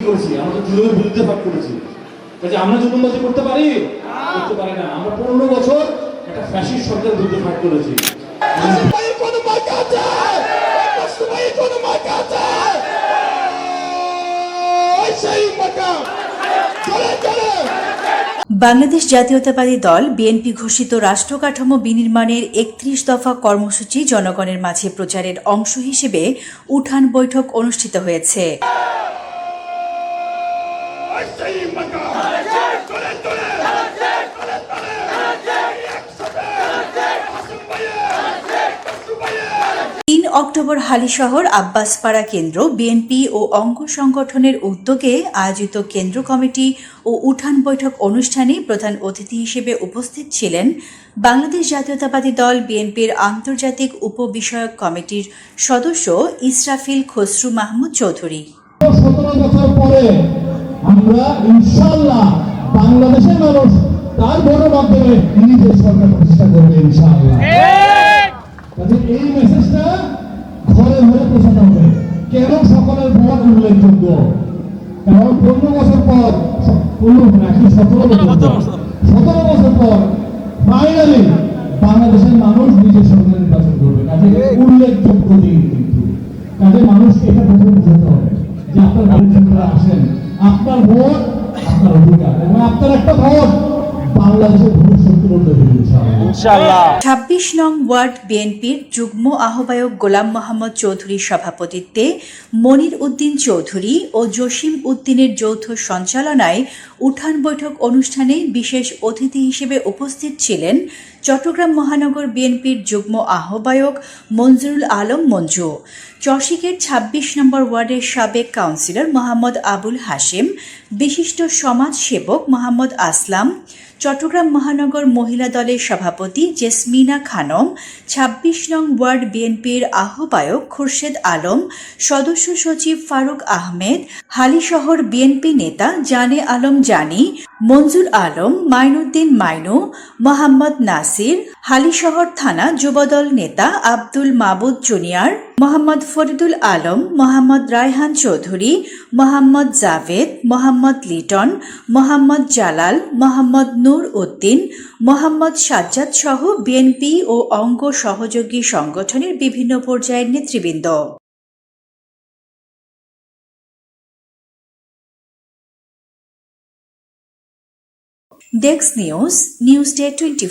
করেছি? আমরা তো বিরুদ্ধে পাঠ করেছি। কাজে আমরা জুলুমবাজি করতে পারি? করতে পারি না। আমরা পনেরো বছর একটা ফ্যাসিস্ট সরকারের বিরুদ্ধে ফাইট করেছি। বাংলাদেশ জাতীয়তাবাদী দল বিএনপি ঘোষিত রাষ্ট্র কাঠামো বিনির্মাণের একত্রিশ দফা কর্মসূচি জনগণের মাঝে প্রচারের অংশ হিসেবে উঠান বৈঠক অনুষ্ঠিত হয়েছে। তিন অক্টোবর হালিশহর আব্বাসপাড়া কেন্দ্র, বিএনপি ও অঙ্গ সংগঠনের উদ্যোগে আয়োজিত কেন্দ্র কমিটি ও উঠান বৈঠক অনুষ্ঠানে প্রধান অতিথি হিসেবে উপস্থিত ছিলেন বাংলাদেশ জাতীয়তাবাদী দল বিএনপির আন্তর্জাতিক উপবিষয়ক কমিটির সদস্য ইসরাফিল খসরু মাহমুদ চৌধুরী। আমরা ইনশাল্লাহ বাংলাদেশের মানুষ তার ভোটের মাধ্যমে নিজের সরকার প্রতিষ্ঠা করবে ইনশাল্লাহ এই মেসেজটা ঘরে ঘরে পৌঁছাতে হবে। কেন সকলের ভোট উল্লেখযোগ্য? কারণ পনেরো বছর পর পনেরো নাকি সতেরো বছর পর? সতেরো বছর। পর ফাইনালি বাংলাদেশের মানুষ নিজের সরকার নির্বাচন করবে। কাজে উল্লেখযোগ্য দিন কিন্তু। কাজে মানুষকে এটা প্রথম বুঝতে হবে যে আপনার আসেন। আপনার ভোট আপনার অধিকার। এবং আপনার একটা ভোট। ছাব্বিশ নং ওয়ার্ড বিএনপির যুগ্ম আহ্বায়ক গোলাম মোহাম্মদ চৌধুরীর সভাপতিত্বে মনির উদ্দিন চৌধুরী ও জসিম উদ্দিনের যৌথ সঞ্চালনায় উঠান বৈঠক অনুষ্ঠানে বিশেষ অতিথি হিসেবে উপস্থিত ছিলেন চট্টগ্রাম মহানগর বিএনপির যুগ্ম আহ্বায়ক মঞ্জুরুল আলম মঞ্জু চশিকের ২৬ নম্বর ওয়ার্ডের সাবেক কাউন্সিলর মোহাম্মদ আবুল হাশেম বিশিষ্ট সমাজসেবক মোহাম্মদ আসলাম চট্টগ্রাম মহানগর মহিলা দলের সভাপতি জেসমিনা খানম ২৬ নং ওয়ার্ড বিএনপির আহ্বায়ক খুরশেদ আলম, সদস্য সচিব ফারুক আহমেদ, হালিশহর বিএনপি নেতা জানে আলম জানি মঞ্জুর আলম, মাইনুদ্দিন মাইনু, মোহাম্মদ নাসির, হালিশহর থানা যুবদল নেতা আব্দুল মাবুদ জুনিয়র, মোহাম্মদ ফরিদুল আলম, মোহাম্মদ রায়হান চৌধুরী, মোহাম্মদ জাভেদ, মোহাম্মদ লিটন, মোহাম্মদ জালাল, মোহাম্মদ নূর উদ্দিন, মোহাম্মদ সাজ্জাদ সহ বিএনপি ও অঙ্গ সহযোগী সংগঠনের বিভিন্ন পর্যায়ের নেতৃবৃন্দ। desk news news day twenty